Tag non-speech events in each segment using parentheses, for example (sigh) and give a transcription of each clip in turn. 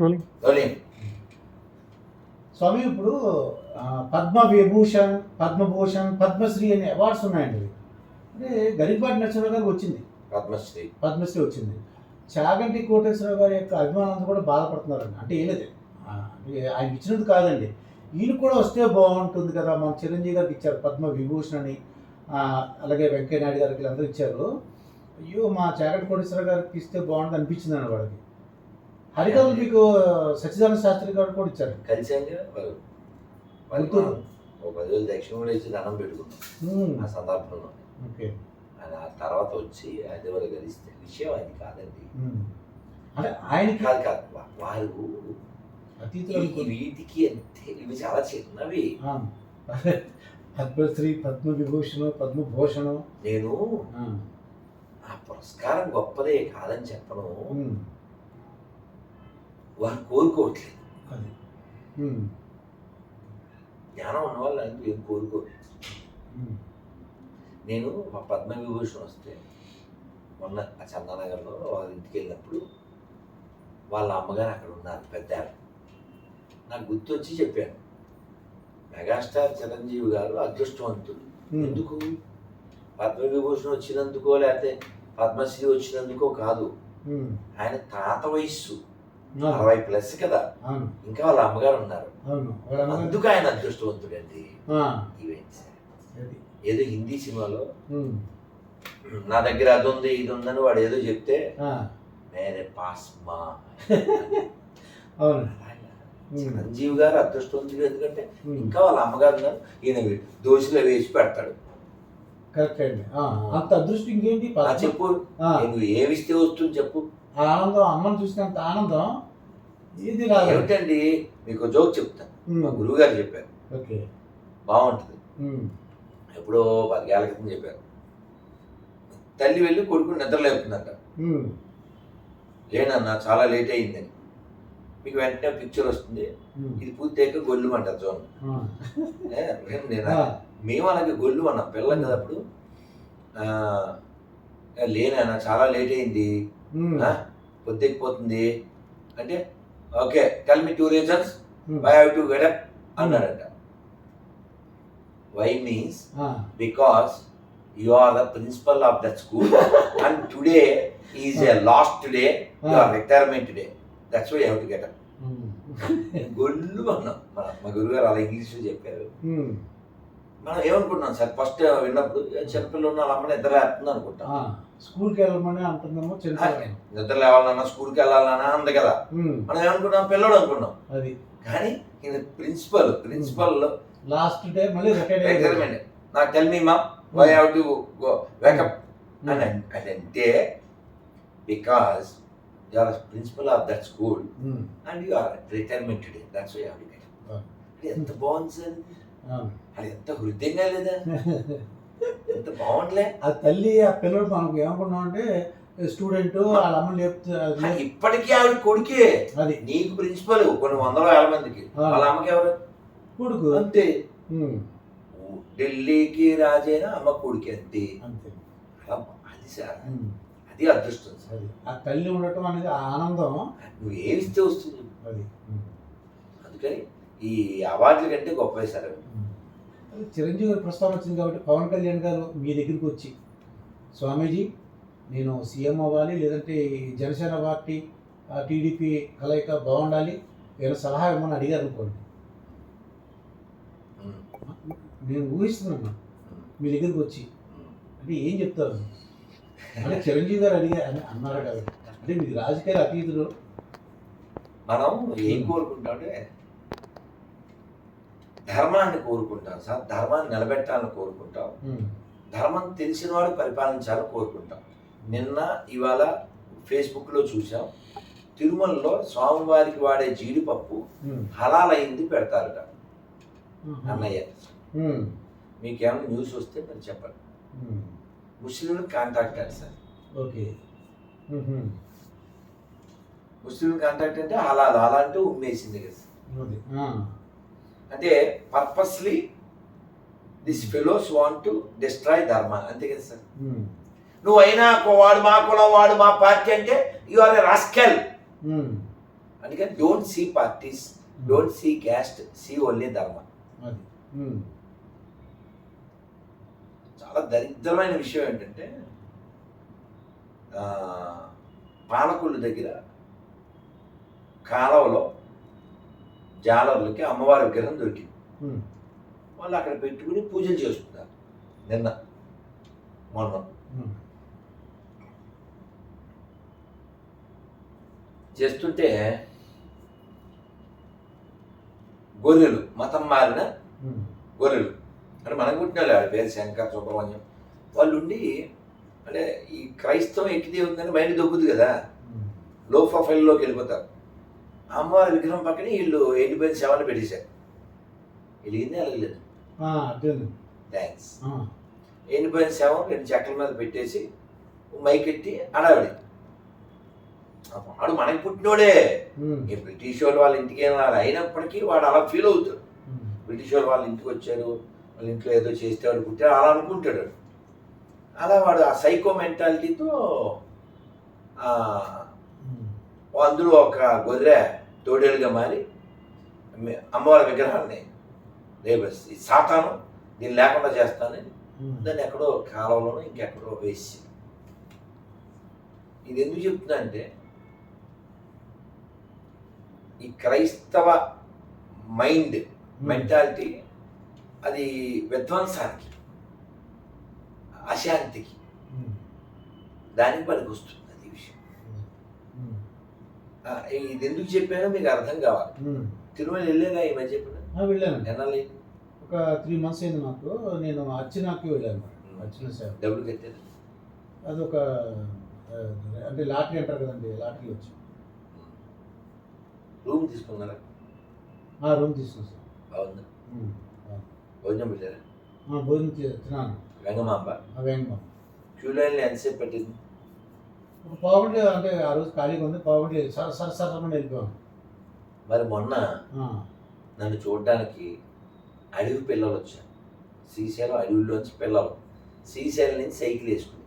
Rolling rolling స్వామి ఇప్పుడు పద్మ విభూషణ్ పద్మభూషణ్ పద్మశ్రీ అనే awards ఉన్నాయండి. అంటే గరికపాటి నరసింహరావు గారికి వచ్చింది. పద్మశ్రీ. పద్మశ్రీ వచ్చింది. చాగంటి కోటేశ్వరరావు గారి యొక్క అభిమానులు కూడా బాధపడుతున్నారండి. అంటే ఏం లేదు. ఆయన ఇచ్చినది కాదండి. ఈయన కూడా వస్తే బాగుంటుంది కదా. మన చిరంజీవి గారికి ఇచ్చారు పద్మ విభూషణ్ అని. ఆ, అలాగే వెంకయ్య నాయుడు గారికి వీళ్ళందరూ ఇచ్చారు. అయ్యో మా చాగంటి కోటేశ్వరరావు గారికి ఇస్తే బాగుంటుంది అనిపించింది అండి వాడికి హరికథలు మీకు సచ్చిదానంద శాస్త్రి గారు కూడా ఇచ్చారు. కలిసాంగా వాళ్ళు వాళ్ళు గుంటూరు. ఒక పదివేలు దక్షిణ కూడా ఇచ్చి దండం పెట్టుకున్నాం ఆ సందర్భంలో. ఓకే. ఆయన ఆ తర్వాత వచ్చి హైదరాబాద్ కలిస్తే విషయం అది కాదండి. అంటే ఆయనకి కాదు కాదు. వారు వీటికి అంతే. ఇవి చాలా చిన్నవి. పద్మశ్రీ పద్మ విభూషణ్ పద్మభూషణ్. నేను ఆ, పురస్కారం గొప్పదే కాదని చెప్పను. వారు కోరుకోవట్లేదు. జ్ఞానం ఉన్న వాళ్ళు అంటూ ఏం ఉమ్, నేను మా పద్మవిభూషణ్ వస్తే మొన్న ఆ చందానగర్లో వాళ్ళ ఇంటికి వెళ్ళినప్పుడు వాళ్ళ అమ్మగారు అక్కడ ఉన్నారు పెద్ద. నాకు గుర్తొచ్చి చెప్పాను. మెగాస్టార్ చిరంజీవి గారు అదృష్టవంతుడు ఎందుకు? పద్మవిభూషణ్ వచ్చినందుకో లేకపోతే పద్మశ్రీ వచ్చినందుకో కాదు. ఆయన తాత వయస్సు. అరవై ప్లస్ కదా. ఇంకా వాళ్ళ అమ్మగారు ఉన్నారు అందుకు ఆయన అదృష్టవంతుడండి. ఏదో హిందీ సినిమాలో నా దగ్గర అది ఉంది ఇది ఉందని వాడు ఏదో చెప్తే మేరే పాస్ మా. చిరంజీవి గారు అదృష్టవంతుడు ఎందుకంటే ఇంకా వాళ్ళ అమ్మగారు ఉన్నారు. ఈయన దోశలో వేసి పెడతాడు. కరెక్ట్ అండి. అంత అదృష్టం ఇంకేంటి? చెప్పు. నువ్వు ఏమిస్తే వస్తుంది చెప్పు. ఆనందం అమ్మని చూసినంత ఆనందం ఇది ఏమిటండి? మీకు జోక్ చెప్తాను ఉమ్, మా గురువు గారు చెప్పారు. ఓకే. బాగుంటుంది. ఎప్పుడో పదికేళ్ళ క్రితం చెప్పారు. తల్లి వెళ్ళి కొడుకు నిద్ర లేపుతుందంట. లేనన్నా చాలా లేట్ అయిందని మీకు వెంటనే పిక్చర్ వస్తుంది. ఇది గొల్లు అంటారు చూడండి ఆ, ఏ, నేను. ఆ, మేము అలాగే గొల్లు అన్నాం. పిల్లం కదా అప్పుడు. లేనన్నా చాలా లేట్ అయింది పొద్దెక్కిపోతుంది అంటే okay tell me two reasons why have to get up అన్నాడంట why means because you are the principal of that school and today is a last day you are retirement day that's why have to get up um, Gollu అన్నాం మన మా గురుగారు అలా ఇంగ్లీష్లో చెప్పారు. ఉమ్, మనం ఏమనుకుంటున్నాం sir? First విన్నప్పుడు చిన్నపిల్లలు ఉన్న అమ్మని నిద్ర లేస్తుంది అనుకుంటాం. స్కూల్కి వెళ్ళమని అంటుందేమో చిన్న నిద్ర లేవాలన్నా స్కూల్కి వెళ్ళాలన్నా అంది కదా. మనం ఏమనుకున్నాం పిల్లడు అనుకున్నాం అది. కానీ ప్రిన్సిపల్ ప్రిన్సిపల్ లాస్ట్ డే మళ్ళీ రిటైర్మెంట్ నాకు టెల్ మీ మా why have to wake up అని అంటే because you are principal of that school and you are retirement that's why have to get ఎంత బాగుంది సార్. అది ఎంత హృదయంగా లేదా? ఎంత బాగుండలే ఆ తల్లి ఆ పిల్లడు మనకు ఏమనుకున్నాం అంటే స్టూడెంట్ వాళ్ళ అమ్మ లేపుతూ ఇప్పటికీ ఆవిడ కొడుకే. అది. నీకు ప్రిన్సిపల్ కొన్ని వందల వేల మందికి. వాళ్ళ అమ్మకి ఎవరు? కొడుకు. అంతే. ఢిల్లీకి రాజైనా అమ్మ కొడుకే అంతే. అంతే. అది సార్. అది అదృష్టం సార్. ఆ తల్లి ఉండటం అనేది ఆనందం. నువ్వు ఏమిస్తే వస్తుంది? అది. అందుకని ఈ అవార్డుల కంటే గొప్ప సార్ చిరంజీవి గారి ప్రస్తావన వచ్చింది కాబట్టి పవన్ కళ్యాణ్ గారు మీ దగ్గరికి వచ్చి స్వామీజీ నేను సీఎం అవ్వాలి లేదంటే జనసేన పార్టీ టీడీపీ కలయిక బాగుండాలి ఏమైనా సలహా ఇవ్వమని అడిగారు అనుకోండి. నేను ఊహిస్తున్నాను. మీ దగ్గరికి వచ్చి. అంటే ఏం చెప్తారు? అంటే చిరంజీవి గారు అడిగా అని అన్నారు కాబట్టి. అంటే మీకు రాజకీయాలు అతీతులు. మనం ఏం కోరుకుంటామంటే ధర్మాన్ని కోరుకుంటాం సార్ ధర్మాన్ని నిలబెట్టాలని కోరుకుంటాం. ధర్మం తెలిసిన వాడు పరిపాలించాలని కోరుకుంటాం. నిన్న ఇవాళ ఫేస్బుక్లో చూసాం తిరుమలలో స్వామివారికి వాడే జీడిపప్పు ఉమ్, హలాలైంది పెడతారట అన్నయ్య. మీకేమైనా న్యూస్ వస్తే మరి చెప్పండి. ముస్లింలు కాంటాక్ట్ అండి సార్. ఓకే. ముస్లింలు కాంటాక్ట్ అంటే హలాల్ అలా అంటే ఉమ్మేసింది కదా అంటే purposely this fellows want to destroy dharma అంతే కదా సార్? ఉమ్, నువ్వు అయినా వాడు మా కులం వాడు మా పార్టీ అంటే యు ఆర్ ఎ రాస్కెల్ అందుకని don't see parties don't see caste see only dharma. చాలా దరిద్రమైన విషయం ఏంటంటే ఆ, పాలకొల్లు దగ్గర కాలవలో జాలర్లకి అమ్మవారి విగ్రహం దొరికింది. వాళ్ళు అక్కడ పెట్టుకుని పూజలు చేస్తున్నారు నిన్న మొన్న. చేస్తుంటే గొర్రెలు మతం మారిన. గొర్రెలు అంటే మనకు పుట్టిన వాళ్ళ పేరు శంకర్ సుబ్రహ్మణ్యం వాళ్ళు ఉండి అంటే ఈ క్రైస్తవం ఎక్కితే ఉందని బయట దొబ్బుద్ది కదా ఉమ్. లో ప్రొఫైల్లోకి వెళ్ళిపోతారు అమ్మవారి విగ్రహం పక్కన వీళ్ళు ఎండిపోయిన శవాన్ని పెట్టేశారు వెలిగింది అర్థమైంది థ్యాంక్స్. ఎండిపోయిన శవం రెండు చెక్కల మీద పెట్టేసి మైకెట్టి అడవిడి వాడు మనకి పుట్టినోడే. ఈ బ్రిటిష్ వాళ్ళు వాళ్ళ ఇంటికి రారు అయినప్పటికీ వాడు అలా ఫీల్ అవుతాడు. బ్రిటిష్ వాళ్ళు వాళ్ళ ఇంటికి వచ్చారు వాళ్ళ ఇంట్లో ఏదో చేస్తే వాడు పుట్టాడు అలా అనుకుంటాడు. అలా వాడు ఆ సైకో మెంటాలిటీతో. అందులో ఒక గొర్రె తోడేలుగా మారి అమ్మవారి విగ్రహాన్ని రేపు ఈ సాతాను దీన్ని లేకుండా చేస్తానని. దాన్ని ఎక్కడో కాలంలోనో ఇంకెక్కడో వేసి ఇది ఎందుకు చెప్తున్నా అంటే ఈ క్రైస్తవ మైండ్ మెంటాలిటీ అది విధ్వంసానికి అశాంతికి. దానికి పనికి వస్తుంది ఇది ఎందుకు చెప్పానో మీకు అర్థం కావాలి. తిరుమల వెళ్ళేదా ఈ మధ్య వెళ్ళాను. ఎన్నాళ్ళు ఒక త్రీ మంత్స్ అయింది నాకు నేను అర్చనాకి వెళ్ళాను. అర్చన సేవ డబ్బులు కట్టారు అదొక ఆ, అంటే లాటరీ అంటారు కదండి లాటరీ వచ్చి. రూమ్ తీసుకున్నారా? ఆ రూమ్ తీసుకున్నాను సార్. ఉమ్. భోజనం పెట్టారా? భోజనం తిన్నాను. వెంగమాంబ ఆ వేంగమ్మ క్యూ లైన్లో ఎంతసేపు పట్టింది? ఒక పావుగంట అంటే ఆ రోజు ఖాళీగా ఉంది పావుగంట సర సర సరమని వెళ్ళిపోయాను మరి మొన్న నన్ను చూడడానికి అడవి పిల్లలు వచ్చారు. శ్రీశైలం అడవిలోంచి పిల్లలు. శ్రీశైలం నుంచి సైకిల్ వేసుకుని.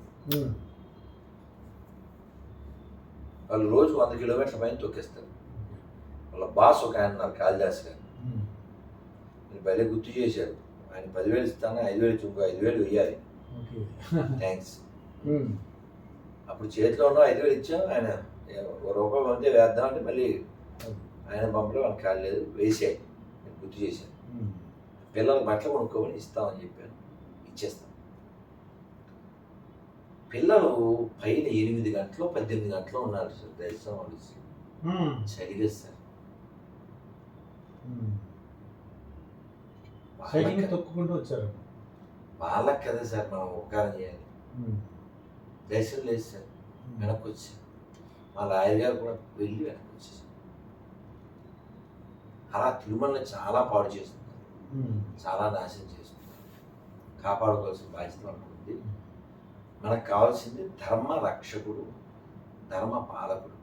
వాళ్ళు రోజు వంద కిలోమీటర్ల పైన తొక్కేస్తారు. వాళ్ళ బాస్ ఒక ఆయన ఉన్నారు కాళిదాస్ గారు. నేను భలే గుర్తు చేశారు. ఆయన పదివేలు ఇస్తాను ఐదు వేలు ఇంకో ఐదు వేలు వెయ్యాలి. ఓకే. థ్యాంక్స్. అప్పుడు చేతిలో ఉన్న ఐదు వేలు ఇచ్చాం. ఆయన ఒక రూపాయి పంపితే వేద్దాం అంటే మళ్ళీ ఆయన పంపడం వాళ్ళకి కాలేదు వేసాయి. గుర్తు చేశాను. పిల్లలు బట్టలు కొనుక్కోమని ఇస్తామని చెప్పాను. ఇచ్చేస్తాం. పిల్లలు పైన ఎనిమిది గంటలు పద్దెనిమిది గంటలు ఉన్నారు సార్. దర్శనం వాళ్ళు. చలిగా సార్. సైకిల్ తొక్కుకుంటూ వచ్చారు. వాళ్ళకి కదా సార్ మనం ఉపకారం చేయాలి. దర్శనం లేదు సార్. వెనక్కి వచ్చారు మా లాయర్ గారు కూడా వెళ్ళి వెనక్కి వచ్చేసారు అలా తిరుమలని చాలా పాడు చేస్తున్నారు. చాలా నాశనం చేస్తున్నారు కాపాడుకోవాల్సిన బాధ్యత మనకు ఉంది మనకు కావాల్సింది ధర్మ రక్షకుడు ధర్మ పాలకుడు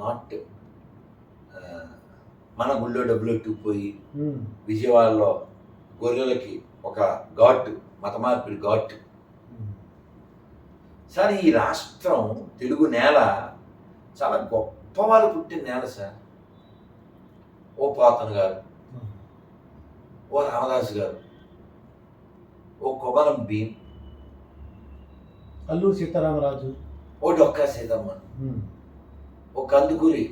నాట్ మన గుళ్ళో డబ్బులు ఎట్టుకుపోయి. విజయవాడలో గొర్రెలకి ఒక ఘాట్ మత మార్పిడి ఘాట్. సార్ ఈ రాష్ట్రం తెలుగు నేల చాలా గొప్ప వాళ్ళు పుట్టిన నేల సార్. ఓ పోతన్ గారు ఓ రామదాస్ గారు ఓ కొమరం భీం అల్లూరు సీతారామరాజు. ఓ డొక్కా సీతమ్మ. ఓ కందుకూరి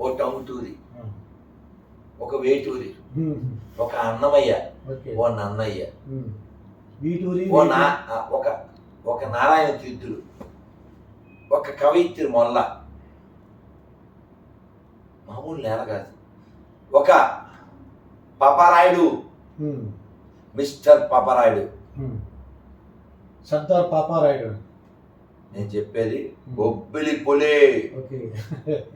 ఓ టంగుటూరి. ఒక వేటూరి. ఒక అన్నమయ్య ఓ నన్నయ్య. ఓ నా ఒక ఒక నారాయణ తీర్థుడు ఒక కవయిత్రి మొల్ల. మామూలు నేల కాదు. ఒక పాపారాయుడు. మిస్టర్ పాపారాయుడు. సర్దార్ పాపారాయుడు. నేను చెప్పేది బొబ్బిలి పులే. (laughs)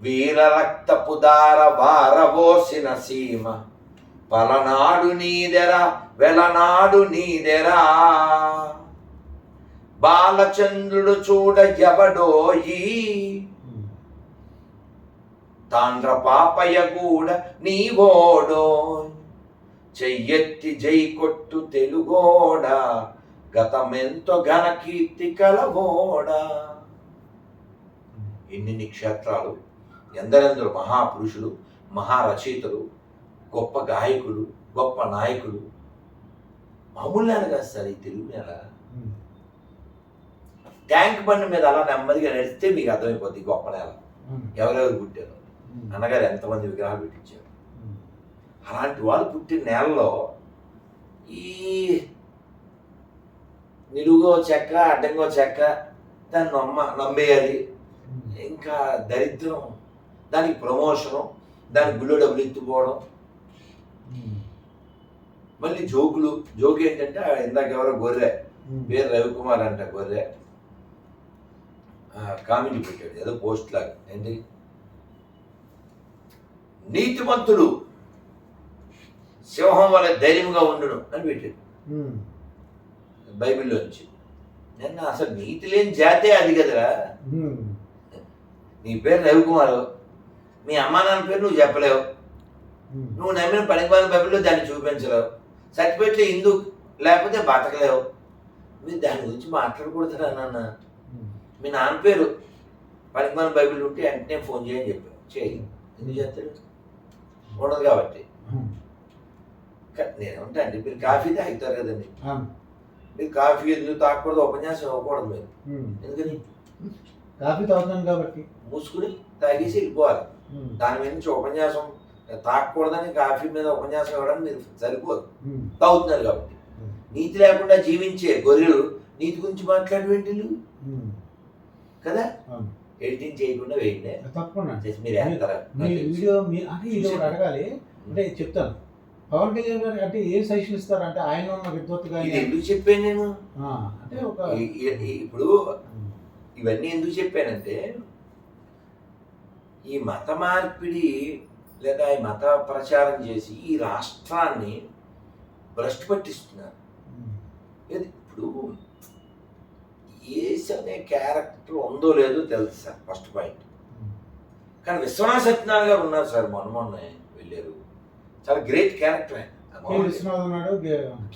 వీర రక్తపు దార వారబోసిన సీమ. పలనాడు నీదెరా వెలనాడు నీదెరా బాలచంద్రుడు చూడ ఎవడోయి తాండ్ర పాపయ్య కూడా నీవోడో. చెయ్యెత్తి జై కొట్టు తెలుగోడా. గతమెంతో ఘన కీర్తి కలవోడా. ఎన్నిన్ని క్షేత్రాలు. ఎందరెందరు మహాపురుషులు మహారచయితలు గొప్ప గాయకులు గొప్ప నాయకులు. మామూలు నేల కాదు సార్ ఈ తెలుగు నేల. ట్యాంక్ బండి మీద అలా నెమ్మదిగా నడిస్తే మీకు అర్థమైపోద్ది గొప్ప నేల. ఎవరెవరు పుట్టారు? అన్నగారు ఎంతమంది విగ్రహాలు పెట్టించారు? అలాంటి వాళ్ళు పుట్టిన నేలలో ఈ నిలుగో చెక్క అడ్డంగో చెక్క దాన్ని నమ్మ నమ్మేయాలి. ఇంకా దరిద్రం దానికి ప్రమోషను దానికి గుళ్ళు డబ్బులు ఎత్తుపోవడం ఉమ్, మళ్ళీ జోకులు జోక్ ఏంటంటే ఇందాక ఎవరో గొర్రె పేరు రవికుమార్ అంట గొర్రె. కామెంట్ పెట్టాడు ఏదో పోస్ట్ లాగా ఏంటి నీతిమంతుడు సింహం వల్ల ధైర్యంగా ఉండును అని పెట్టాడు. బైబిల్లోంచి. నిన్న అసలు నీతి లేని జాతే అది కదరా? నీ పేరు రవికుమారు మీ అమ్మా నాన్న పేరు నువ్వు చెప్పలేవు. నువ్వు నమ్మిన పనికిమాల బైబిల్లో దాన్ని చూపించలేవు. సర్టిఫికెట్లో ఇందు లేకపోతే బతకలేవు. మీరు దాని గురించి మాట్లాడకూడదురా నాన్న. మీ నాన్న పేరు. పనికిమాల బైబిల్ ఉంటే వెంటనే ఫోన్ చేయని చెప్పావు చేయి. ఎందుకు చేస్తాడు? ఉండదు కాబట్టి. నేనేమంటా అండి. మీరు కాఫీ తాగుతారు కదండి. మీరు కాఫీ ఎందుకు తాగకూడదు? ఉపన్యాసం ఇవ్వకూడదు మీరు. ఎందుకని? కాఫీ తాగుతాను కాబట్టి. మూసుకుని తాగేసి వెళ్ళిపోవాలి. దాని మీద నుంచి ఉపన్యాసం తాగకూడదని కాఫీ మీద ఉపన్యాసం ఇవ్వడానికి మీరు సరిపోదు. తాగుతున్నారు కాబట్టి. నీతి లేకుండా జీవించే గొర్రెలు నీతి గురించి మాట్లాడేంటి ఉమ్, కదా. ఎడిటింగ్ చేయకుండా వేయండి. తప్పకుండా. మీరు వేస్తారా వీడియో ఇది ఒకటి అడగాలి. అంటే చెప్తాను. పవన్ కళ్యాణ్ గారు అంటే ఏం సజెషన్ ఇస్తారు అంటే ఆయన ఉన్న విద్వత్తు ఇది కానీ ఎందుకు చెప్పాను నేను? అంటే ఒక ఇప్పుడు ఇవన్నీ ఎందుకు చెప్పానంటే ఈ మత మార్పిడి లేదా ఈ మత ప్రచారం చేసి ఈ రాష్ట్రాన్ని భ్రష్టు పట్టిస్తున్నారు. ఏది? ఇప్పుడు ఏస్ అనే క్యారెక్టర్ ఉందో లేదో తెలుసు సార్ ఫస్ట్ పాయింట్. కానీ విశ్వనాథ సత్యనారాయణ గారు ఉన్నారు సార్ మొన్న మొన్న వెళ్ళారు. చాలా గ్రేట్ క్యారెక్టర్. ఆయన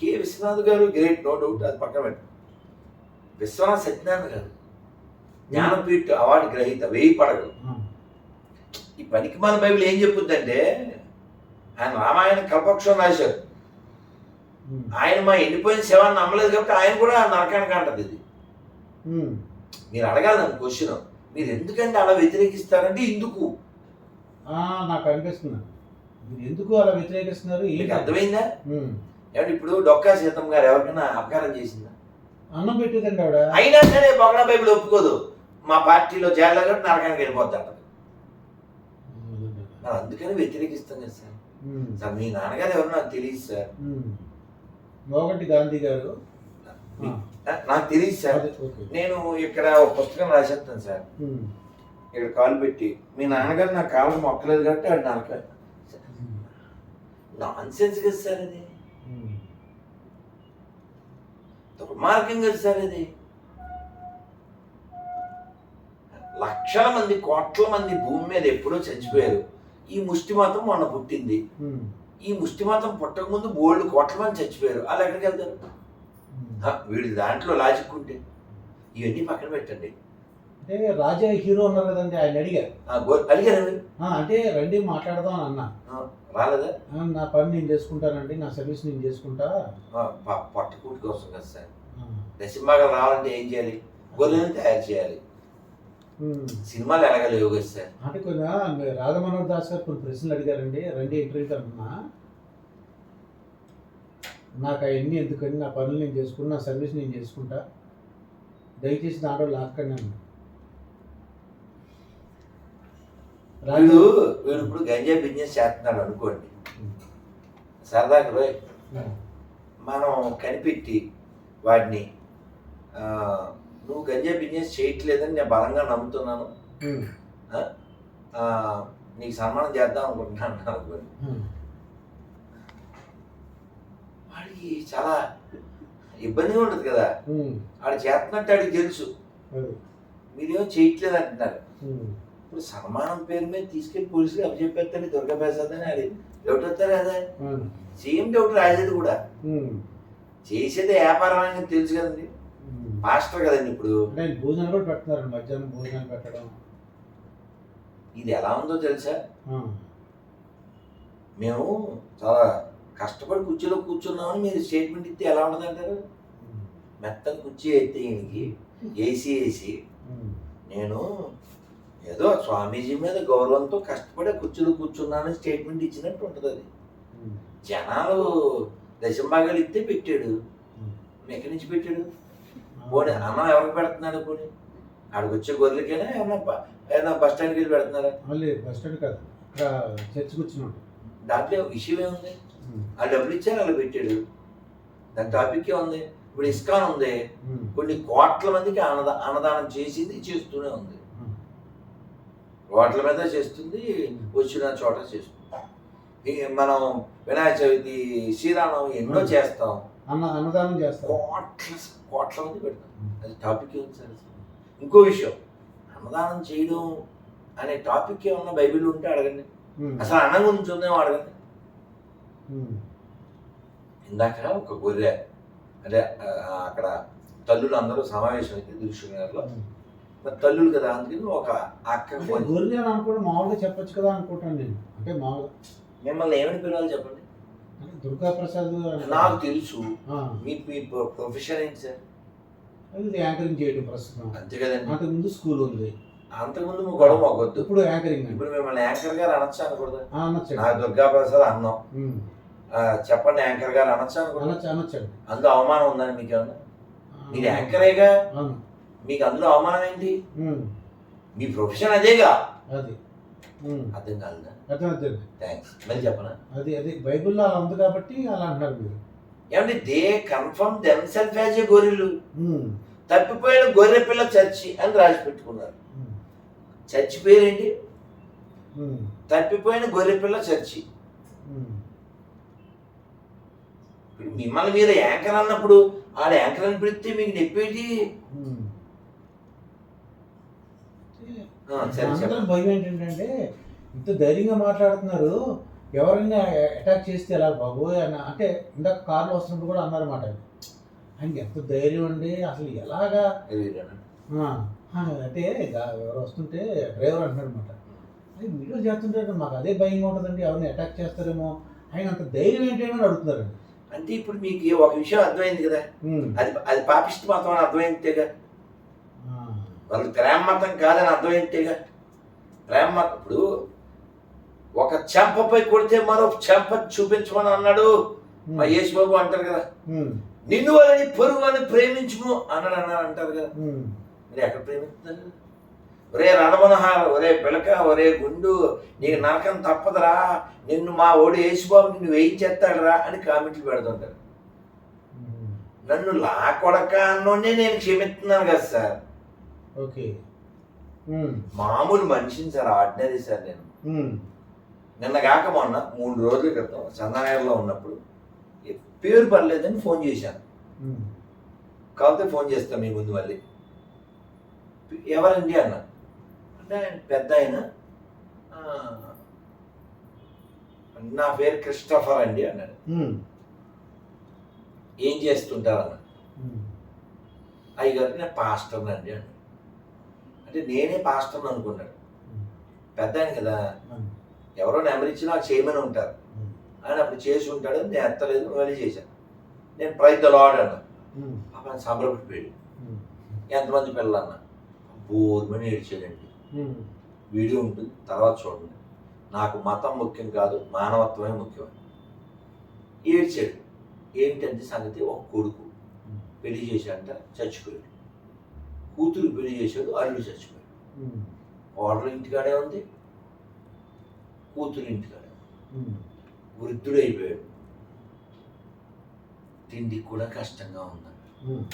కె. విశ్వనాథ్ గారు గ్రేట్ నో డౌట్ అది పక్కన పెట్టు. విశ్వనాథ్ సత్యనారాయణ గారు జ్ఞానపీఠ అవార్డు గ్రహీత వెయ్యి పడగలు. ఈ పనికిమాల బైబిల్ ఏం చెప్పుద్దంటే ఆయన రామాయణ కల్పక్షం రాశారు ఆయన మా ఎండిపోయిన శవాన్ని నమ్మలేదు కాబట్టి ఆయన కూడా నరకానికి అంటది ఇది. మీరు అడగాలి నన్ను క్వశ్చన్ మీరు ఎందుకంటే అలా వ్యతిరేకిస్తారంటే ఇందుకు ఆ, నాకు అనిపిస్తుంది. మీరు ఎందుకు అలా వ్యతిరేకిస్తున్నారు? మీకు? అర్థమైందా? ఏమంటే ఇప్పుడు డొక్కా సీతమ్మ గారు ఎవరికైనా అపకారం చేసిందా? అన్నం పెట్టేదండి ఆవిడ. అయినా సరే బొగడ బైబిల్ ఒప్పుకోదు. మా పార్టీలో చేరలే కాబట్టి నరకానికి మరి అందుకని వ్యతిరేకిస్తాం కదా సార్. మీ నాన్నగారు ఎవరు నాకు తెలియదు సార్. మోగంటి గాంధీ గారు? నాకు తెలియదు సార్. నేను ఇక్కడ ఒక పుస్తకం రాసేస్తాను సార్. ఇక్కడ కాలు పెట్టి మీ నాన్నగారు నాకు కాలు మొక్కలేదు కాబట్టి ఆడు ఉమ్, నాన్ సెన్స్ కదా సార్ అది. దుర్మార్గం కదా సార్ అది. లక్షల మంది కోట్ల మంది భూమి మీద ఎప్పుడో చచ్చిపోయారు. ఈ ముష్టి మతం మొన్న పుట్టింది. ఈ ముష్టి మతం పుట్టక ముందు బోల్డ్ కోట్ల మంది చచ్చిపోయారు. వాళ్ళు ఎక్కడికి వెళ్తారు? వీడి దాంట్లో లాజిక్ ఉంటే. ఇవన్నీ పక్కన పెట్టండి. అంటే రాజా హీరో ఉన్నారు కదండి ఆయన అడిగారు. అడిగారు అంటే రండి మాట్లాడదాం అని అన్నా. రాలేదా? నా పని నేను చేసుకుంటానండి నా సర్వీస్ నేను చేసుకుంటా. పొట్టకూటి కోసం కదా సార్. దశంబాగా రావాలంటే ఏం చేయాలి? గొర్రెలను తయారు చేయాలి. సినిమాలు ఎలాగలేవు కదా సార్ అంటే కొన్ని రాధమనోహర్ దాస్ గారు కొన్ని ప్రశ్నలు అడిగారండి. రండి ఇంటర్వ్యూకి అన్నా నాకు అవన్నీ ఎందుకని నా పనులు నేను చేసుకుని నా సర్వీస్ నేను చేసుకుంటా. దయచేసి దాంట్లో లాక్కండి అన్న వీడు వీడు ఇప్పుడు గంజా బిజినెస్ చేస్తున్నాడు అనుకోండి. సరదాగా రోయ్. మనం కనిపెట్టి వాడిని నువ్వు గంజా బిజినెస్ చేయట్లేదని నేను బలంగా నమ్ముతున్నాను. నీకు సన్మానం చేద్దాం అనుకుంటున్నాను అనుకోండి. వాడికి చాలా ఇబ్బందిగా ఉంటుంది కదా. వాడు చేస్తున్నట్టు వాడికి తెలుసు. మీరేమో చేయట్లేదు అంటున్నారు. ఇప్పుడు సన్మానం పేరు మీద తీసుకెళ్ళి పోలీసులు అప్పచెప్పేస్తారు దుర్గా ప్రసాద్ అని అది డౌట్ వస్తారు కదా సేమ్ డౌట్ రాసేది కూడా. చేసేది వ్యాపారం అని తెలుసు కదండి. మాస్టర్ కదండి ఇప్పుడు. ఆయన భోజనాలు కూడా పెడుతున్నారు మధ్యాహ్నం భోజనాలు పెట్టడం. ఇది ఎలా ఉందో తెలుసా? మేము చాలా కష్టపడి కుర్చీలో కూర్చున్నామని మీరు స్టేట్మెంట్ ఇస్తే ఎలా ఉండదంటారు మెత్తని కుర్చీ అయితే ఈయనకి ఏసీ ఏసీ నేను ఏదో స్వామీజీ మీద గౌరవంతో కష్టపడి కుర్చీలో కూర్చున్నానని స్టేట్మెంట్ ఇచ్చినట్టు ఉంటుంది అది. జనాలు దశంభాగాలు ఇస్తే పెట్టాడు. ఎక్కడి నుంచి పెట్టాడు? పోనీ అన్నం ఎవరికి పెడుతున్నాడు పోనీ? ఆడికి వచ్చే గొర్రెలకైనా? ఏమన్నా ఏమన్నా బస్ స్టాండ్కి వెళ్ళి పెడుతున్నారా? మళ్ళీ బస్ స్టాండ్ కాదు. ఇక్కడ చర్చ్ కూర్చున్నాం దాంట్లో విషయం ఏముంది? ఆ డబ్బులు ఇచ్చారు అలా పెట్టాడు. దాని టాపిక్ ఉంది. ఇప్పుడు ఇస్కాన్ ఉంది. కొన్ని కోట్ల మందికి అన్నదా అన్నదానం చేసింది చేస్తూనే ఉంది. కోట్ల మీద చేస్తుంది వచ్చిన చోట చేస్తుంది. మనం వినాయక చవితి శ్రీరామం ఎన్నో చేస్తాం. అన్న అన్నదానం చేస్తారు. కోట్ల కోట్ల మంది పెడతాం అది టాపిక్ ఏముంది సార్? ఇంకో విషయం అన్నదానం చేయడం అనే టాపిక్ ఏమన్నా బైబిల్ ఉంటే అడగండి. అసలు అన్నం గురించి ఉందేమో అడగండి. ఇందాక ఒక గొర్రె అదే ఆ, అక్కడ తల్లులు అందరూ సమావేశం అయితే ఉమ్. మరి తల్లులు కదా అందుకని ఒక అక్క అంటే గొర్రె అని అనుకోవడం మామూలుగా చెప్పొచ్చు కదా అనుకుంటాను నేను. అంటే మామూలుగా మిమ్మల్ని ఏమని పిలవాలి చెప్పండి? అంటే దుర్గా ప్రసాద్ నాకు తెలుసు. మీ మీ ప్రొ- ప్రొఫెషన్ ఏంటి సార్? అది యాంకరింగ్ చేయడం ప్రస్తుతం. అంతే కదండి. అంతకు ముందు స్కూల్ ఉంది. అంతకుముందు నువ్వు గొడవ మొగ్గొద్దు ఇప్పుడు యాంకరింగ్ ఇప్పుడు మిమ్మల్ని యాంకర్ గారు అనొచ్చా అనకూడదు? ఆ, అనొచ్చండి నాకు దుర్గా ప్రసాద్ అన్నం చెప్పండి యాంకర్ గారు అనొచ్చా అనొచ్చు అనొచ్చండి అందులో అవమానం ఉందని మీకు ఏమన్నా మీరు యాంకరేగా? మీకు అందులో అవమానం ఏంటి? మీ ప్రొఫెషన్ అదేగా. అది. అర్థం కాలేదా? అర్థమవుతుంది థ్యాంక్స్ మళ్ళీ చెప్పనా? అది అది బైబిల్లో అలా ఉంది కాబట్టి అలా అంటున్నారు మీరు. ఏమంటే they confirm themselves as a గొర్రెలు. తప్పిపోయిన గొర్రె పిల్ల చర్చి అని రాసి పెట్టుకున్నారు. చర్చి పేరేంటి? తప్పిపోయిన గొర్రె పిల్ల చర్చి. ఇప్పుడు మిమ్మల్ని మీరు యాంకర్ అన్నప్పుడు ఆడ యాంకర్ అని పిలిస్తే మీకు నెప్పేది ఉమ్. ఆ, సరే అందరం భయం ఏంటంటే ఇంత ధైర్యంగా మాట్లాడుతున్నారు. ఎవరైనా అటాక్ చేస్తే ఎలా బాబోయ్ అని అంటే ఇందాక కార్లో వస్తున్నప్పుడు కూడా అన్నారన్నమాట. ఆయనకి ఎంత ధైర్యం అండి అసలు ఎలాగా? అంటే ఎవరు వస్తుంటే డ్రైవర్ అంటున్నాడు అనమాట అది వీడియో చేస్తుంటే మాకు అదే భయంగా ఉంటుందండి ఎవరిని అటాక్ చేస్తారేమో. ఆయన అంత ధైర్యం ఏంటి అని అడుగుతున్నారండి. అంటే ఇప్పుడు మీకు ఒక విషయం అర్థమైంది కదా. అది అది పాపిస్ట్ మతం అని అర్థమైందేగా ఆ, వాళ్ళు ప్రేమ మతం కాదని అర్థమైందేగా ప్రేమ మతం ఇప్పుడు ఒక చెంపపై కొడితే మరో చెంప చూపించమని అన్నాడు. మా ఉమ్, యేసు బాబు అంటారు కదా. నిన్ను వాళ్ళని పొరుగు అని ప్రేమించుము అన్నాడు అన్నారు అంటారు కదా. మీరు ఎక్కడ ప్రేమిస్తున్నారు ఒరే రణమనహార ఒరే పిలక ఒరే గుండు నీకు నరకం తప్పదురా. నిన్ను మా ఓడి యేసుబాబు నిన్ను వేయించేస్తాడురా అని కామెంట్లు పెడుతుంటారు. నన్ను లా కొడక అన్నోనే నేను క్షమిస్తున్నాను కదా సార్. ఓకే. మామూలు మనిషిని సార్ ఆర్డినరీ సార్ నేను. నిన్న కాక మొన్న మూడు రోజుల క్రితం చందనగర్లో ఉన్నప్పుడు పేరు పర్లేదని ఫోన్ చేశాను. కాకపోతే ఫోన్ చేస్తాను మీ ముందు మళ్ళీ. ఎవరండి అన్న? అంటే ఆయన పెద్ద ఆయన. "ఆ, నా పేరు క్రిస్టఫర్ అండి అన్నాడు. ఏం చేస్తుంటారు అన్న ఉమ్. అయ్యగారు నేను పాస్టర్ అండి అన్నాడు. అంటే నేనే పాస్టర్ అనుకున్నాడు పెద్ద ఆయన కదా. ఎవరో నెంబర్ ఇచ్చి నాకు చేయమని ఉంటారు. ఆయన అప్పుడు చేసి ఉంటాడు నేను ఎత్తలేదు మళ్ళీ చేశాను. నేను ప్రైజ్ ద లాడ్ అన్నా. అప్పుడు సంబరపడిపోయాడు ఎంతమంది పిల్లలు అన్న. బోర్మని ఏడ్చాడండి. వీడియో ఉంటుంది తర్వాత చూడండి. నాకు మతం ముఖ్యం కాదు మానవత్వమే ముఖ్యం ఏడ్చాడు. ఏంటంటే సంగతి ఒక కొడుకు పెళ్ళి చేశాడంట చచ్చిపోయాడు. కూతురు పెళ్ళి చేశాడు అల్లుడు చచ్చిపోయాడు. కోడలు ఇంటికాడే ఉంది కూతురు ఇంటికాడే ఉంది. ఉమ్. వృద్ధుడు అయిపోయాడు తిండికి కూడా కష్టంగా ఉంది. ఉమ్,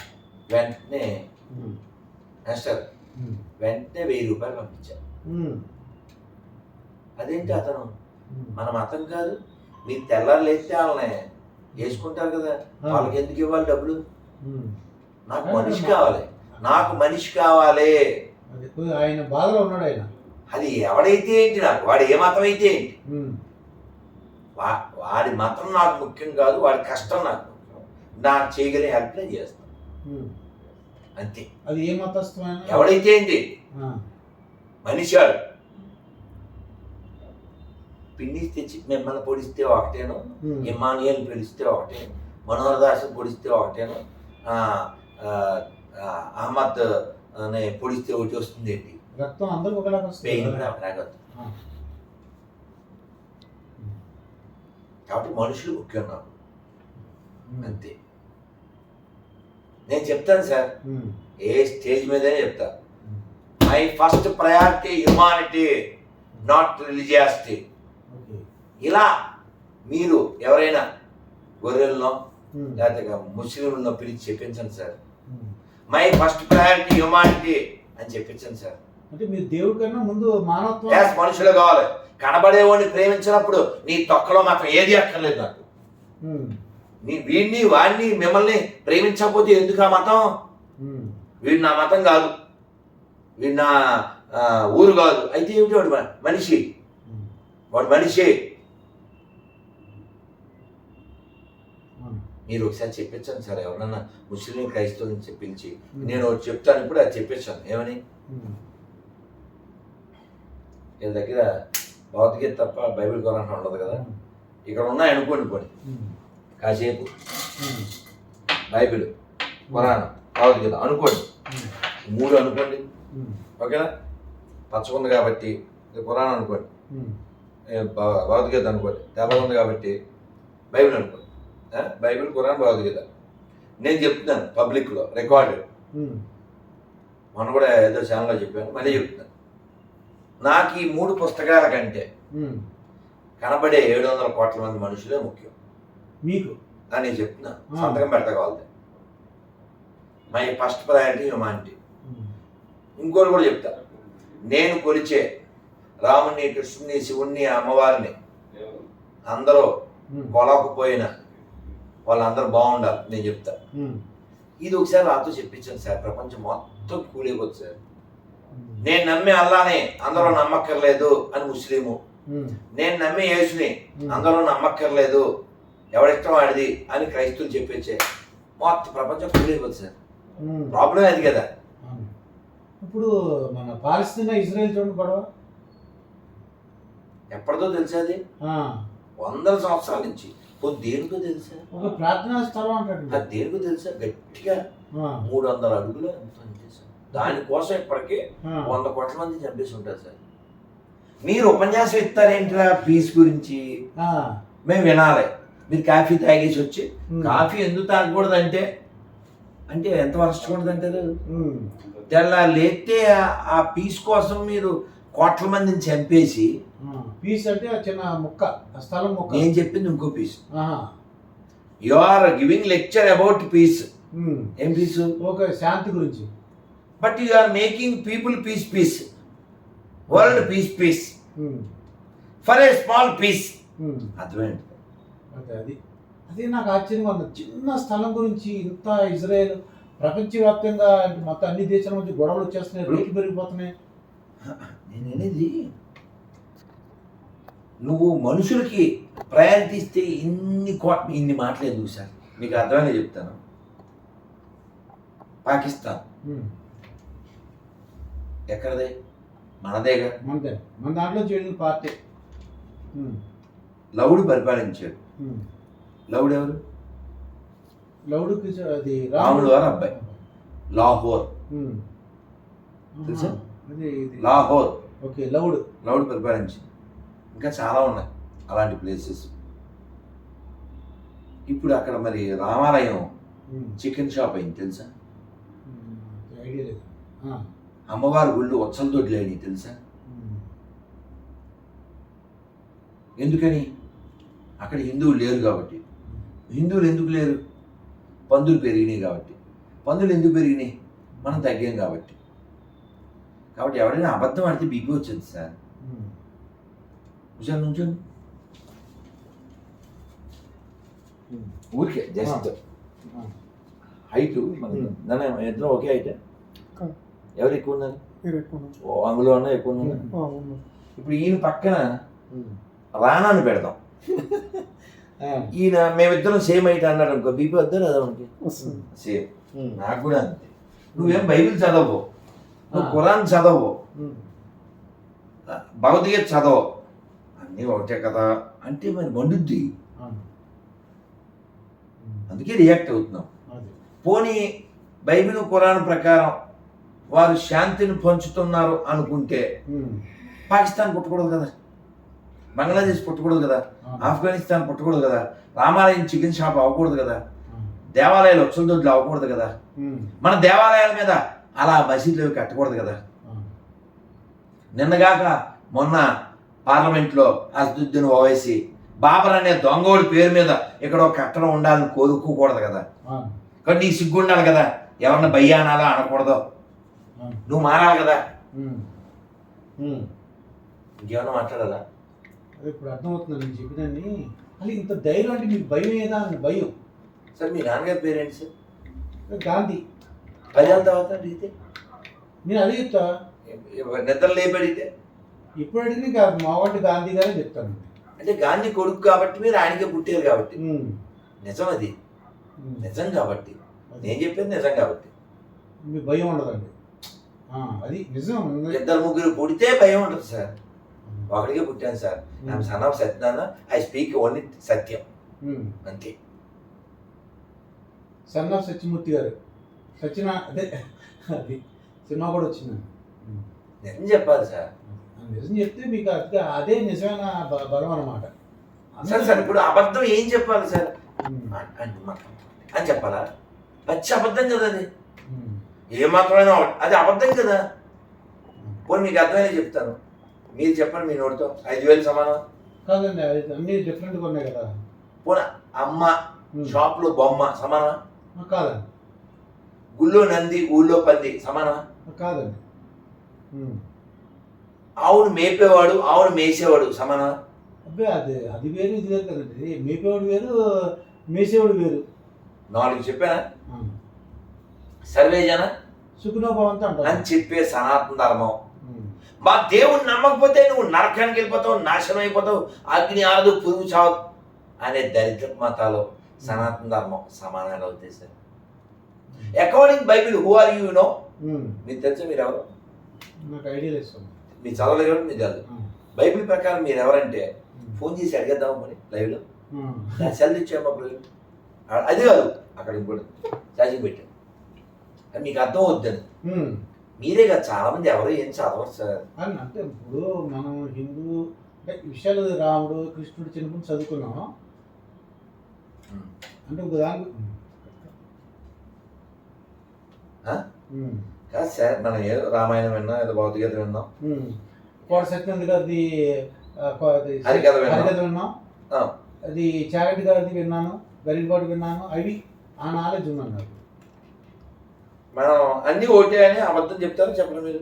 వెంటనే మాస్టర్ వెంటనే వెయ్యి రూపాయలు పంపించారు అదేంటి అతను. మన మతం కాదు. మీరు తెల్లారు లేస్తే వాళ్ళని వేసుకుంటారు కదా. వాళ్ళకి ఎందుకు ఇవ్వాలి డబ్బులు. నాకు మనిషి కావాలి. నాకు మనిషి కావాలి. ఆయన బాధలో ఉన్నాడు ఆయన. అది ఎవడైతే ఏంటి నాకు? వాడు ఏ మతం అయితే ఏంటి? వా- వాడి మతం నాకు ముఖ్యం కాదు వాడి కష్టం నాకు ముఖ్యం. నాకు చేయగలిగే హెల్ప్ నేను చేస్తాను. అంతే. అది ఏ మతస్థమైన ఎవడైతే ఏంటి? మనిషి వాడు పిన్నిస్ తెచ్చి మిమ్మల్ని పొడిస్తే ఒకటేను. ఇమానియల్ పిలిస్తే ఒకటే మనోహరదాస్ పొడిస్తే ఒకటేను అహ్మద్ అనే పొడిస్తే ఒకటి వస్తుంది ఏంటి రక్తం అందరికి ఒకలాగా పెయిన్ కూడా. కాబట్టి మనుషులు ముఖ్యం నాకు ఉమ్. అంతే నేను చెప్తాను సార్. ఏ స్టేజ్ మీదనే చెప్తా my first priority humanity not religiosity ఇలా మీరు ఎవరైనా గొర్రెలను. లేకపోతే ముస్లింలను పిలిచి చెప్పించండి sir. My first priority humanity అని చెప్పించండి సార్. అంటే మీరు దేవుడి కన్నా ముందు మానవత్వం యాస్ మనుషులు కావాలి. కనబడేవాడిని ప్రేమించినప్పుడు నీ తొక్కలో మాత్రం ఏది అక్కర్లేదు నాకు. ఉమ్. నీ వీడిని వాడిని మిమ్మల్ని ప్రేమించకపోతే ఎందుకు ఆ మతం? ఉమ్. వీడు నా మతం కాదు. వీడు నా ఊరు కాదు. అయితే ఏమిటి వాడు మనిషి. ఉమ్. వాడు మనిషి అవును. మీరు ఒకసారి చెప్పించండి సార్ ఎవరన్నా ముస్లిం క్రైస్తవుని చెప్పి పిలిచి ఉమ్. నేను చెప్తాను ఇప్పుడు అది చెప్పించాను ఏమని. వీళ్ళ దగ్గర భగవద్గీత తప్ప బైబిల్ కొరాన్ ఉండదు కదా ఇక్కడ ఉన్నాయి అనుకోండి పోనీ. కాసేపు. బైబిల్ ఖురాన్ భగవద్గీత అనుకోండి. మూడు అనుకోండి. ఓకేనా పచ్చగుంది కాబట్టి ఖురాన్ అనుకోండి భగవద్గీత అనుకోండి తెల్లగా ఉంది కాబట్టి బైబిల్ అనుకోండి? బైబిల్ ఖురాన్ భగవద్గీత నేను చెప్తున్నాను పబ్లిక్లో రికార్డు ఉమ్. మొన్న కూడా ఏదో ఛానల్లో చెప్పాను మళ్ళీ చెప్తున్నాను. నాకు ఈ మూడు పుస్తకాల కంటే. కనబడే ఏడు వందల కోట్ల మంది మనుషులే ముఖ్యం. మీకు? అని నేను చెప్తున్నాను. సంతకం కావాలి మై ఫస్ట్ ప్రయారిటీ హ్యుమానిటీ. ఇంకోటి కూడా చెప్తా. నేను కొలిచే రాముని కృష్ణుని శివుణ్ణి అమ్మవారిని అందరూ. కొలకపోయినా వాళ్ళందరూ బాగుండాలి నేను చెప్తా. ఇది ఒకసారి నాతో చెప్పించాను సార్ ప్రపంచం మొత్తం కూలిపోతుంది సార్. నేను నమ్మే అల్లానే అందరూ నమ్మక్కర్లేదు అని ముస్లిము. నేను నమ్మే యేసుని. అందరూ నమ్మక్కర్లేదు ఎవడిష్టం వాడిది అని క్రైస్తవులు చెప్పేచ్చే మొత్తం ప్రపంచం కూలిపోతుంది సార్. ప్రాబ్లం అది కదా. ఇప్పుడు మన పాలస్తీనా ఇజ్రాయెల్ చూడండి గొడవ ఎప్పటిదో తెలుసా అది వందల సంవత్సరాల నుంచి కొన్ని దేనికో తెలుసా? ఒక ప్రార్థనా స్థలం అంటాడు. అది దేనికో తెలుసా? గట్టిగా మూడు వందల అడుగులు సార్. దానికోసం ఇప్పటికే వంద కోట్ల మంది చంపేసి ఉంటారు సార్. మీరు ఉపన్యాసం ఇస్తారేంట్రా పీస్ గురించి? మేము వినాలి. మీరు కాఫీ తాగేసి వచ్చి కాఫీ ఎందుకు తాగకూడదు అంటే అంటే ఎంత వర్షకూడదు అంటారు తెల్ల లేతే ఆ- ఆ పీస్ కోసం మీరు కోట్ల మందిని చంపేసి పీస్ అంటే ఆ చిన్న ముక్క ఆ స్థలం ముక్క. నేను చెప్పింది ఇంకో piece. You are giving lecture about peace ఏం పీస్ ఒక శాంతి గురించి. But you are making people piece piece world peace peace for a small piece అర్థమైంది? అదే అది. అది నాకు ఆశ్చర్యంగా ఉంది. చిన్న స్థలం గురించి ఇంత ఇజ్రాయెల్ ప్రపంచవ్యాప్తంగా మొత్తం అన్ని దేశాల మధ్య గొడవలు వచ్చేస్తున్నాయి రేట్లు పెరిగిపోతున్నాయి. నేను అనేది నువ్వు మనుషులకి ప్రయారిటీ ఇస్తే ఇన్ని కో ఇన్ని మాటలు ఎందుకు సార్? మీకు అర్థమైనా చెప్తాను. పాకిస్తాన్. ఎక్కడదే? మనదేగా? అంతే మన దాంట్లో చేయడం పార్టీ. లవుడు పరిపాలించాడు. లవుడు ఎవరు? లౌడుకి చ- అది రాముడు వారి అబ్బాయి. లాహోర్. తెలుసా? లాహోర్. Okay loud. లవుడు పరిపాలించింది ఇంకా చాలా ఉన్నాయి అలాంటి ప్లేసెస్ ఇప్పుడు అక్కడ మరి రామాలయం చికెన్ షాప్ అయింది తెలుసా? అమ్మవారి గుళ్ళు వచ్చలతోటి లేని తెలుసా? ఎందుకని? అక్కడ హిందువులు లేరు కాబట్టి. హిందువులు ఎందుకు లేరు? పందులు పెరిగినాయి కాబట్టి. పందులు ఎందుకు పెరిగినాయి? మనం తగ్గాం కాబట్టి. కాబట్టి ఎవరైనా అబద్ధం ఆడితే బీపీ వచ్చింది సార్. కూర్చొని ఉమ్. ఊరికే జస్ట్. హైట్ మన ఇద్దరం ఒకే హైట్ ఎవరు ఎక్కువ ఉన్నారు? అందులో ఉన్నా ఎక్కువ ఉన్నారు? ఇప్పుడు ఈయన పక్కన. రానాన్ని పెడదాం. ఈయన మేమిద్దరం సేమ్ హైట్ అన్నాడు అనుకో బీపీ వద్దా లేదా మనకి? సేమ్. నాకు కూడా అంతే. నువ్వేం బైబిల్ చదవవు నువ్వు. ఖురాన్ చదవవు ఉమ్. భగవద్గీత చదవవు అన్నీ ఒకటే కదా అంటే మరి. ఉమ్. అందుకే రియాక్ట్ అవుతున్నాం పోనీ బైబిల్ ఖురాన్ ప్రకారం వారు శాంతిని పంచుతున్నారు అనుకుంటే. పాకిస్తాన్ పుట్టకూడదు కదా బంగ్లాదేశ్ పుట్టకూడదు కదా. ఆఫ్ఘనిస్తాన్ పుట్టకూడదు కదా రామాలయం చికెన్ షాప్ అవ్వకూడదు కదా. దేవాలయాలు వచ్చల దొడ్లు అవ్వకూడదు కదా. మన దేవాలయాల మీద అలా మసీదులు కట్టకూడదు కదా. నిన్నగాక మొన్న పార్లమెంట్లో అసదుద్దీన్ ఓవైసీ బాబర్ అనే దొంగోడి పేరు మీద ఇక్కడ ఒక కట్టడం ఉండాలని కోరుకోకూడదు కదా. కానీ నీకు సిగ్గు ఉండాలి కదా. ఎవరిని భయ్యానాలా అనకూడదు. నువ్వు మారాలి కదా. ఇంకేమన్నా మాట్లాడాలా? ఇప్పుడు అర్థమవుతుంది నేను చెప్పినని అసలు ఇంత ధైర్యం అంటే మీకు భయం ఏదా అని భయం. సార్ మీ నాన్నగారి పేరెంట్స్ గాంధీ. పదేళ్ళ తర్వాత అడిగితే? నేను చెప్తా నిద్ర లేపి అడిగితే ఇప్పుడు అడిగిన కాదు మావాడి గాంధీ గారే చెప్తాను. అంటే గాంధీ కొడుకు కాబట్టి మీరు ఆయనకే పుట్టారు కాబట్టి. నిజం అది. నిజం కాబట్టి. నేను చెప్పేది నిజం కాబట్టి. మీకు భయం ఉండదండి. అది నిజం. ఇద్దరు ముగ్గురు పుడితే భయం ఉంటుంది సార్. ఒకడికే పుట్టాను sir. I'm son of Satyanarayana I speak only satyam. అంతే. సన్ ఆఫ్ సత్యమూర్తి గారు. సత్యన అదే అది సినిమా కూడా వచ్చింది. నిజం చెప్పాలి సార్. నిజం చెప్తే మీకు అదే అదే నిజమైన బలం అనమాట సార్ సార్ ఇప్పుడు అబద్ధం ఏం చెప్పాలి సార్? అని చెప్పాలా? పచ్చి అబద్ధం కదా అది. ఏ మాత్రమైనా. అది అబద్ధం కదా. పోనీ మీకు అర్థమైనా చెప్తాను. మీరు చెప్పండి మీ నోటితో. ఐదు వేలు సమానం. కాదండి అది అన్ని డిఫరెంట్గా ఉన్నాయి కదా. పోనీ అమ్మ. షాప్లో బొమ్మ సమానం. కాదండి. గుళ్ళో నంది ఊళ్ళో పంది సమానం ఆ, కాదండి. ఆవును మేపేవాడు ఆవును మేసేవాడు సమానం అబ్బే అది అది వేరు ఇది వేరు కదండి. మేపేవాడు వేరు మేసేవాడు వేరు. నాలుగు చెప్పానా? ఆ. సర్వే జన సుఖనోభవంతో అని చెప్పే సనాతన ధర్మం. మా దేవుణ్ణి నమ్మకపోతే నువ్వు నరకానికి వెళ్ళిపోతావు నాశనం అయిపోతావు అగ్ని ఆరదు పురుగు చావు అనే దరిద్ర మతాలు సనాతన ధర్మం సమానాలు అవుతాయి sir according Bible who are you no. మీకు తెలుసా మీరు ఎవరు? నాకు ఐడియా లేదు మీ చదవలేదు మీరు చదువు. బైబిల్ ప్రకారం మీరు ఎవరంటే ఫోన్ చేసి అడిగేద్దాం మరి లైవ్లో? నా సెల్ ఇచ్చాము అప్పుడు అది కాదు అక్కడ ఇంకోటి ఛార్జింగ్ పెట్టాను అది మీకు అర్థం అవుద్దని. మీరే కదా చాలా మంది ఎవరు ఏం చదవరు సార్. అంటే ఇప్పుడు మనం హిందూ అంటే విషయాలు రాముడు కృష్ణుడు చిన్నప్పుడు చదువుకున్నాం. అంటే ఒక దాని. కాదు సార్ మనం ఏదో రామాయణం విన్నాం ఏదో భౌతికత విన్నాం. కోట సత్యనంద గారిది అది హరికథ విన్నాం. అది చాగంటి గారిది విన్నాను గరికపాటి విన్నాను అవి ఆ నాలెడ్జ్ ఉందన్నారు మనం అన్ని ఓటే అని అబద్ధం చెప్తారో చెప్పండి మీరు?